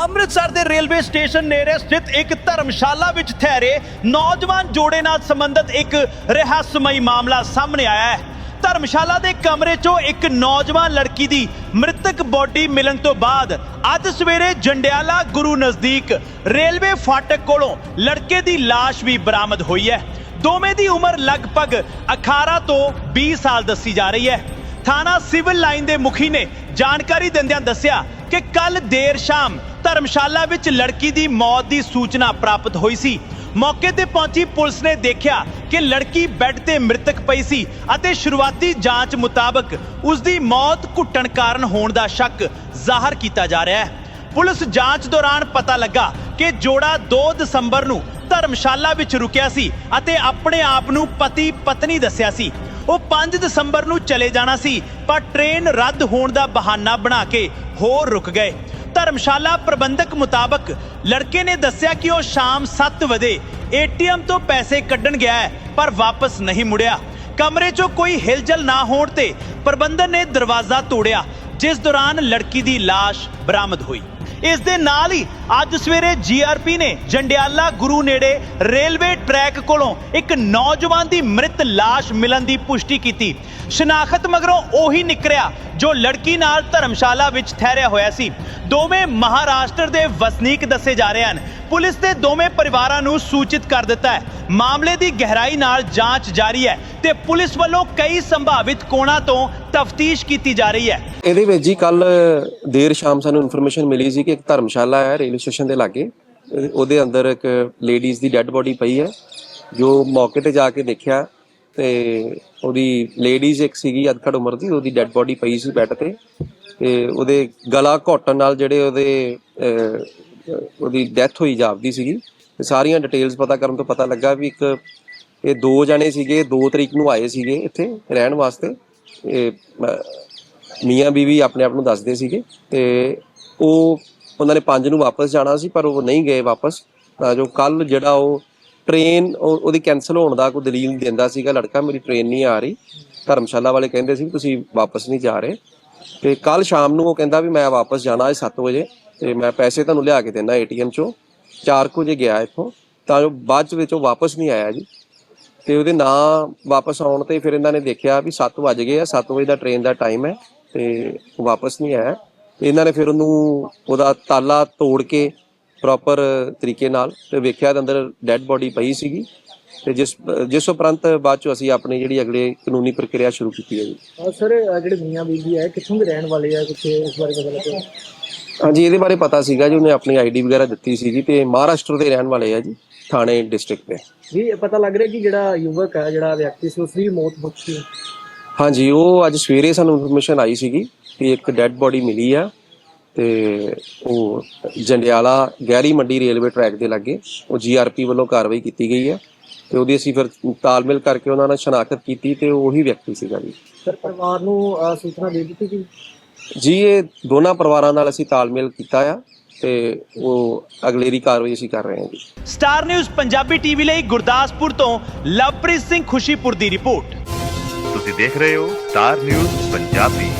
ਅੰਮ੍ਰਿਤਸਰ ਦੇ railway station ਨੇੜੇ ਸਥਿਤ ਇੱਕ ਧਰਮਸ਼ਾਲਾ ਵਿੱਚ ਠਹਿਰੇ ਨੌਜਵਾਨ ਜੋੜੇ ਨਾਲ ਸੰਬੰਧਿਤ ਇੱਕ ਰਹੱਸਮਈ ਮਾਮਲਾ ਸਾਹਮਣੇ ਆਇਆ ਹੈ। ਧਰਮਸ਼ਾਲਾ ਦੇ ਕਮਰੇ 'ਚੋਂ ਇੱਕ ਨੌਜਵਾਨ ਲੜਕੀ ਦੀ ਮ੍ਰਿਤਕ ਬੋਡੀ ਮਿਲਣ ਤੋਂ ਬਾਅਦ ਅੱਜ ਸਵੇਰੇ ਜੰਡਿਆਲਾ ਗੁਰੂ ਨਜ਼ਦੀਕ ਰੇਲਵੇ ਫਾਟਕ ਕੋਲੋਂ ਲੜਕੇ ਦੀ ਲਾਸ਼ ਵੀ ਬਰਾਮਦ ਹੋਈ ਹੈ। ਦੋਵੇਂ ਦੀ ਉਮਰ ਲਗਭਗ 18 ਤੋਂ 20 ਸਾਲ ਦੱਸੀ ਜਾ ਰਹੀ ਹੈ। ਥਾਣਾ ਸਿਵਲ ਲਾਈਨ ਦੇ ਮੁਖੀ ਨੇ ਜਾਣਕਾਰੀ ਦਿੰਦਿਆਂ ਦੱਸਿਆ ਕਿ ਕੱਲ ਦੇਰ ਸ਼ਾਮ ਧਰਮਸ਼ਾਲਾ ਵਿੱਚ ਲੜਕੀ ਦੀ ਮੌਤ ਦੀ ਸੂਚਨਾ ਪ੍ਰਾਪਤ ਹੋਈ ਸੀ। ਮੌਕੇ ਤੇ ਪਹੁੰਚੀ ਪੁਲਿਸ ਨੇ ਦੇਖਿਆ ਕਿ ਲੜਕੀ ਬੈੱਡ ਤੇ ਮ੍ਰਿਤਕ ਪਈ ਸੀ ਅਤੇ ਸ਼ੁਰੂਆਤੀ ਜਾਂਚ ਮੁਤਾਬਕ ਉਸ ਦੀ ਮੌਤ ਘੁੱਟਣ ਕਾਰਨ ਹੋਣ ਦਾ ਸ਼ੱਕ ਜ਼ਾਹਰ ਕੀਤਾ ਜਾ ਰਿਹਾ ਹੈ। ਪੁਲਿਸ ਜਾਂਚ ਦੌਰਾਨ ਪਤਾ ਲੱਗਾ ਕਿ ਜੋੜਾ 2 ਦਸੰਬਰ ਨੂੰ ਧਰਮਸ਼ਾਲਾ ਵਿੱਚ ਰੁਕਿਆ ਸੀ ਅਤੇ ਆਪਣੇ ਆਪ ਨੂੰ ਪਤੀ ਪਤਨੀ ਦੱਸਿਆ ਸੀ। ਉਹ 5 ਦਸੰਬਰ ਨੂੰ ਚਲੇ ਜਾਣਾ ਸੀ ਪਰ ਟ੍ਰੇਨ ਰੱਦ ਹੋਣ ਦਾ ਬਹਾਨਾ ਬਣਾ ਕੇ ਹੋਰ ਰੁਕ ਗਏ। ਧਰਮਸ਼ਾਲਾ ਪ੍ਰਬੰਧਕ ਮੁਤਾਬਕ ਲੜਕੇ ਨੇ ਦੱਸਿਆ ਕਿ ਉਹ ਸ਼ਾਮ 7 ਵਜੇ ਏਟੀਐਮ ਤੋਂ ਪੈਸੇ ਕੱਢਣ ਗਿਆ ਹੈ, ਪਰ ਵਾਪਸ ਨਹੀਂ ਮੁੜਿਆ। ਕਮਰੇ 'ਚੋਂ ਕੋਈ ਹਿਲਜਲ ਨਾ ਹੋਣ ਤੇ ਪ੍ਰਬੰਧਨ ਨੇ ਦਰਵਾਜ਼ਾ ਤੋੜਿਆ, ਜਿਸ ਦੌਰਾਨ ਲੜਕੀ ਦੀ ਲਾਸ਼ ਬਰਾਮਦ ਹੋਈ। ਇਸ ਦੇ ਨਾਲ ਹੀ ਅੱਜ ਸਵੇਰੇ ਜੀਆਰਪੀ ਨੇ ਜੰਡਿਆਲਾ ਗੁਰੂ ਨੇੜੇ ਰੇਲਵੇ ਟਰੈਕ ਕੋਲੋਂ ਇੱਕ ਨੌਜਵਾਨ ਦੀ ਮ੍ਰਿਤ ਲਾਸ਼ ਮਿਲਣ ਦੀ ਪੁਸ਼ਟੀ ਕੀਤੀ। ਸ਼ਨਾਖਤ ਮਗਰੋਂ ਉਹੀ ਨਿਕਰਿਆ ਜੋ ਲੜਕੀ ਨਾਲ ਧਰਮਸ਼ਾਲਾ ਵਿੱਚ ਠਹਿਰਿਆ ਹੋਇਆ ਸੀ। ਦੋਵੇਂ ਮਹਾਰਾਸ਼ਟਰ ਦੇ ਵਸਨੀਕ ਦੱਸੇ ਜਾ ਰਹੇ ਹਨ। ਪੁਲਿਸ ਨੇ ਦੋਵੇਂ ਪਰਿਵਾਰਾਂ ਨੂੰ ਸੂਚਿਤ ਕਰ ਦਿੱਤਾ ਹੈ। ਮਾਮਲੇ ਦੀ ਗਹਿਰਾਈ ਨਾਲ ਜਾਂਚ ਜਾਰੀ ਹੈ ਤੇ ਪੁਲਿਸ ਵੱਲੋਂ ਕਈ ਸੰਭਾਵਿਤ ਕੋਣਾਂ ਤੋਂ ਤਫਤੀਸ਼ ਕੀਤੀ ਜਾ ਰਹੀ ਹੈ। ਇਹਦੇ ਵਿੱਚ ਜੀ ਕੱਲ ਦੇਰ ਸ਼ਾਮ ਸਾਨੂੰ ਇਨਫੋਰਮੇਸ਼ਨ ਮਿਲੀ ਸੀ ਕਿ ਇੱਕ ਧਰਮਸ਼ਾਲਾ ਹੈ ਰੇਲਵੇ ਸਟੇਸ਼ਨ ਦੇ ਲਾਗੇ। ਉਹਦੇ ਅੰਦਰ ਇੱਕ ਲੇਡੀਜ਼ ਦੀ ਡੈੱਡ ਬੋਡੀ ਪਈ ਹੈ, ਜੋ ਮੌਕੇ ਤੇ ਜਾ ਕੇ ਦੇਖਿਆ ਤੇ ਉਹਦੀ ਲੇਡੀਜ਼ ਇੱਕ ਸੀਗੀ ਅਧਖੜ ਉਮਰ ਦੀ, ਉਹਦੀ ਡੈੱਡ ਬੋਡੀ ਪਈ ਸੀ ਬੈੱਡ ਤੇ ਤੇ ਉਹਦੇ ਗਲਾ ਘੋਟਣ ਨਾਲ ਜਿਹੜੇ ਉਹਦੇ ਉਹਦੀ ਡੈਥ ਹੋਈ ਜਾਪਦੀ ਸੀਗੀ। ਤੇ ਸਾਰੀਆਂ ਡਿਟੇਲਸ ਪਤਾ ਕਰਨ ਤੋਂ ਪਤਾ ਲੱਗਾ ਵੀ ਇੱਕ, ਇਹ ਦੋ ਜਣੇ ਸੀਗੇ 2 ਤਰੀਕ ਨੂੰ ਆਏ ਸੀਗੇ ਇੱਥੇ ਰਹਿਣ ਵਾਸਤੇ। ਇਹ ਮੀਆਂ ਬੀਵੀ ਆਪਣੇ ਆਪ ਨੂੰ ਦੱਸਦੇ ਸੀਗੇ ਤੇ ਉਹ ਉਹਨਾਂ ਨੇ 5 ਨੂੰ ਵਾਪਸ ਜਾਣਾ ਸੀ, ਪਰ ਉਹ ਨਹੀਂ ਗਏ ਵਾਪਸ। ਤਾਂ ਜੋ ਕੱਲ ਜਿਹੜਾ ਉਹ ਟ੍ਰੇਨ ਉਹਦੀ ਕੈਨਸਲ ਹੋਣ ਦਾ ਕੋਈ ਦਲੀਲ ਦਿੰਦਾ ਸੀਗਾ, ਲੜਕਾ ਮੇਰੀ ਟ੍ਰੇਨ ਨਹੀਂ ਆ ਰਹੀ। ਧਰਮਸ਼ਾਲਾ ਵਾਲੇ ਕਹਿੰਦੇ ਸੀ ਵੀ ਤੁਸੀਂ ਵਾਪਸ ਨਹੀਂ ਜਾ ਰਹੇ। ਤੇ ਕੱਲ ਸ਼ਾਮ ਨੂੰ ਉਹ ਕਹਿੰਦਾ ਵੀ ਮੈਂ ਵਾਪਸ ਜਾਣਾ ਹੈ 7 ਵਜੇ, ਤੇ ਮੈਂ ਪੈਸੇ ਤੁਹਾਨੂੰ ਲਿਆ ਕੇ ਦੇਣਾ ਏਟੀਐਮ ਚੋਂ। 4 ਵਜੇ ਗਿਆ ਇੱਥੋਂ। ਤਾਂ ਜੋ ਬਾਅਦ ਚ ਵਿੱਚ ਉਹ ਵਾਪਸ ਨਹੀਂ ਆਇਆ ਜੀ। ਤੇ ਉਹਦੇ ਨਾਂ ਵਾਪਸ ਆਉਣ ਤੇ ਫਿਰ ਇਹਨਾਂ ਨੇ ਦੇਖਿਆ ਵੀ 7 ਵਜ ਗਏ ਆ 7 ਵਜੇ ਦਾ ਟ੍ਰੇਨ ਦਾ ਟਾਈਮ ਹੈ, ਤੇ ਵਾਪਸ ਨਹੀਂ ਆਇਆ। ਤੇ ਇਹਨਾਂ ਨੇ ਫਿਰ ਉਹਨੂੰ ਉਹਦਾ ਤਾਲਾ ਤੋੜ ਕੇ ਪ੍ਰੋਪਰ ਤਰੀਕੇ ਨਾਲ ਤੇ ਵੇਖਿਆ ਇਹਦੇ ਅੰਦਰ ਡੈੱਡ ਬੋਡੀ ਪਈ ਸੀਗੀ ਤੇ ਜਿਸ ਜਿਸ ਉਪਰੰਤ ਬਾਅਦ ਚ ਅਸੀਂ ਆਪਣੀ ਜਿਹੜੀ ਅਗਲੇ ਕਾਨੂੰਨੀ ਪ੍ਰਕਿਰਿਆ ਸ਼ੁਰੂ ਕੀਤੀ ਹੈ ਜੀ। ਸਰ ਜਿਹੜੇ ਮੀਆਂ ਬੀਬੀ ਹੈ ਕਿੱਥੋਂ ਦੇ ਰਹਿਣ ਵਾਲੇ ਆ ਕੁਛ ਇਸ ਬਾਰੇ ਪਤਾ ਲੱਗਿਆ? ਹਾਂਜੀ ਇਹਦੇ ਬਾਰੇ ਪਤਾ ਸੀਗਾ ਜੀ ਉਹਨੇ ਆਪਣੀ ਆਈਡੀ ਵਗੈਰਾ ਦਿੱਤੀ ਸੀਗੀ ਤੇ ਮਹਾਰਾਸ਼ਟਰ ਦੇ ਰਹਿਣ ਵਾਲੇ ਆ ਜੀ ਥਾਣੇ ਡਿਸਟ੍ਰਿਕਟ ਦੇ। ਜੀ ਪਤਾ ਲੱਗ ਰਿਹਾ ਕਿ ਜਿਹੜਾ ਯੁਵਕ ਹੈ ਜਿਹੜਾ ਵਿਅਕਤੀ ਸੀ ਉਸ ਦੀ ਮੌਤ ਹੋ ਚੁੱਕੀ ਹੈ। ਹਾਂਜੀ ਉਹ ਅੱਜ ਸਵੇਰੇ ਸਾਨੂੰ ਇਨਫੋਰਮੇਸ਼ਨ ਆਈ ਸੀਗੀ ਕਿ ਇੱਕ ਡੈੱਡ ਬੋਡੀ ਮਿਲੀ ਆ ਤੇ ਉਹ ਜੰਡਿਆਲਾ ਗਹਿਰੀ ਮੰਡੀ ਰੇਲਵੇ ਟਰੈਕ ਦੇ ਲਾਗੇ ਉਹ ਜੀਆਰਪੀ ਵੱਲੋਂ ਕਾਰਵਾਈ ਕੀਤੀ ਗਈ ਹੈ ਤੇ ਉਹਦੀ ਅਸੀਂ ਫਿਰ ਤਾਲਮੇਲ ਕਰਕੇ ਉਹਨਾਂ ਨਾਲ ਸ਼ਨਾਖਤ ਕੀਤੀ ਤੇ ਉਹ ਉਹੀ ਵਿਅਕਤੀ ਸੀਗਾ ਜੀ। ਸਰ ਪਰਿਵਾਰ ਨੂੰ ਅਹ ਸੂਚਨਾ ਦੇ ਦਿੱਤੀ ਕਿ ਜੀ ਇਹ ਦੋਨਾਂ ਪਰਿਵਾਰਾਂ ਨਾਲ ਅਸੀਂ ਤਾਲਮੇਲ ਕੀਤਾ ਆ ਤੇ ਉਹ ਅਗਲੇਰੀ ਕਾਰਵਾਈ ਅਸੀਂ ਕਰ ਰਹੇ ਹਾਂ ਜੀ। ਸਟਾਰ ਨਿਊਜ਼ ਪੰਜਾਬੀ ਟੀਵੀ ਲਈ ਗੁਰਦਾਸਪੁਰ ਤੋਂ ਲਵਪ੍ਰੀਤ ਸਿੰਘ ਖੁਸ਼ੀਪੁਰ ਦੀ ਰਿਪੋਰਟ। ਤੁਸੀਂ ਦੇਖ ਰਹੇ ਹੋ ਸਟਾਰ ਨਿਊਜ਼ ਪੰਜਾਬੀ।